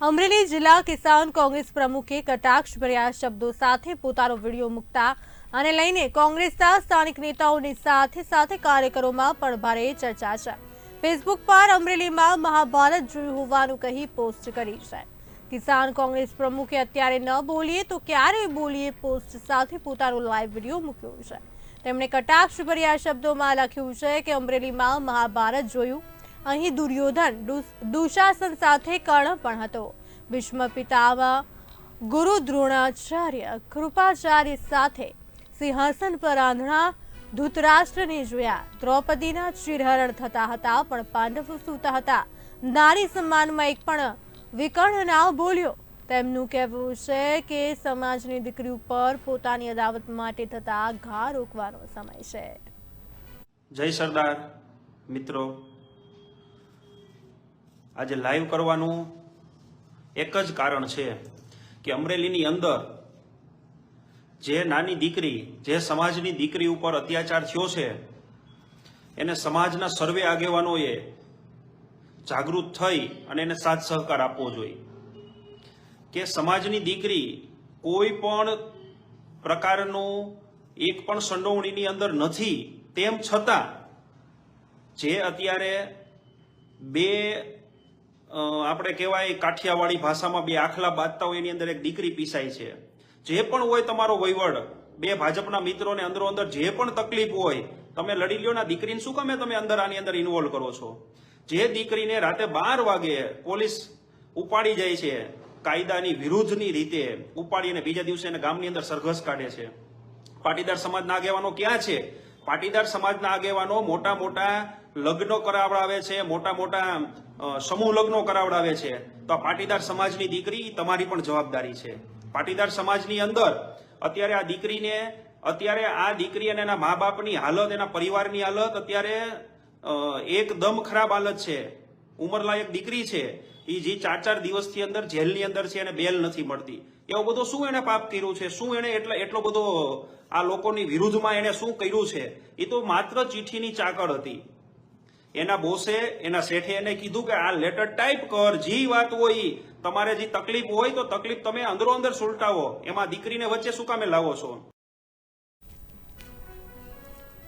અમરેલી જિલ્લા કિસાન કોંગ્રેસ પ્રમુખે કટાક્ષભર્યા શબ્દો સાથે પોતાનો વીડિયો મૂકતા અને લઈને કોંગ્રેસના સ્થાનિક નેતાઓની સાથે સાથે કાર્યકરોમાં પણ ભારે ચર્ચા છે. ફેસબુક પર અમરેલીમાં મહાભારત જોયું હોવાનું કહી પોસ્ટ કરી છે. કિસાન કોંગ્રેસ પ્રમુખે અત્યારે ન બોલીએ તો ક્યારે બોલીએ પોસ્ટ સાથે પોતાનો લાઈવ વીડિયો મૂક્યો છે. તેમણે કટાક્ષભર્યા શબ્દોમાં લખ્યું છે કે અમરેલીમાં મહાભારત જોયું અહીં દુર્યોધન દુશાસન સાથે કર્ણ પણ હતો. ભીષ્મ પિતામાં ગુરુ દ્રોણાચાર્ય કૃપાચાર્ય સાથે સિંહાસન પર આંધળા ધૃતરાષ્ટ્રને જોયા. દ્રૌપદીના ચિરહરણ થતા હતા, પણ પાંડવો સૂતા હતા. નારી સન્માનમાં એક પણ વિકર્ણ ના બોલ્યો. તેમનું કહેવું છે કે સમાજની દીકરી ઉપર પોતાની અદાવત માટે થતા ઘા રોકવાનો સમય છે. જય સરદાર, મિત્રો. આજે લાઈવ કરવાનું એક જ કારણ છે કે અમરેલીની અંદર જે નાની દીકરી, જે સમાજની દીકરી ઉપર અત્યાચાર થયો છે, એને સમાજના સર્વે આગેવાનોએ જાગૃત થઈ અને એને સાથ સહકાર આપવો જોઈએ. કે સમાજની દીકરી કોઈ પણ પ્રકારનું એક પણ સંડોવણીની અંદર નથી, તેમ છતાં જે અત્યારે બે આપણે કહેવાય કાઠિયાવાડી ભાષામાં બે આખલા બાંધતા હોય એની અંદર એક દીકરી પીસાય છે. જે પણ હોય તમારો વહીવટ, બે ભાજપના મિત્રોને અંદરો અંદર જે પણ તકલીફ હોય, તમે લડી લ્યો ના દીકરીને શું કમે તમે અંદર આની અંદર ઇન્વોલ્વ કરો છો? જે દીકરીને રાતે બાર વાગે પોલીસ ઉપાડી જાય છે, કાયદાની વિરુદ્ધની રીતે ઉપાડીને બીજા દિવસે એને ગામની અંદર સરઘસ કાઢે છે. પાટીદાર સમાજના આગેવાનો ક્યાં છે? પાટીદાર સમાજના આગેવાનો મોટા મોટા લગ્નો કરાવડાવે છે, મોટા મોટા સમૂહ લગ્નો કરાવડાવે છે. તો આ પાટીદાર સમાજની દીકરી તમારી પણ જવાબદારી છે. પાટીદાર સમાજની અંદર અત્યારે આ દીકરીને, અત્યારે આ દીકરી અને એના મા બાપની હાલત, એના પરિવારની હાલત અત્યારે એકદમ ખરાબ હાલત છે. ઉંમરલાયક દીકરી છે એ જે ચાર ચાર દિવસથી અંદર જેલની અંદર છે એને બેલ નથી મળતી. એવો બધો શું એને પાપ કર્યું છે? શું એને એટલે, એટલો બધો આ લોકોની વિરુદ્ધમાં એને શું કર્યું છે? એ તો માત્ર ચિઠ્ઠીની ચાકર હતી. એના બોસે, એના શેઠે એને કીધું કે આ લેટર ટાઈપ કર, જે વાત હોય. તમારે જે તકલીફ હોય તો તકલીફ તમે અંદરો અંદર સુલટાવો. એમાં દીકરીને વચ્ચે શું કામે લાવો છો?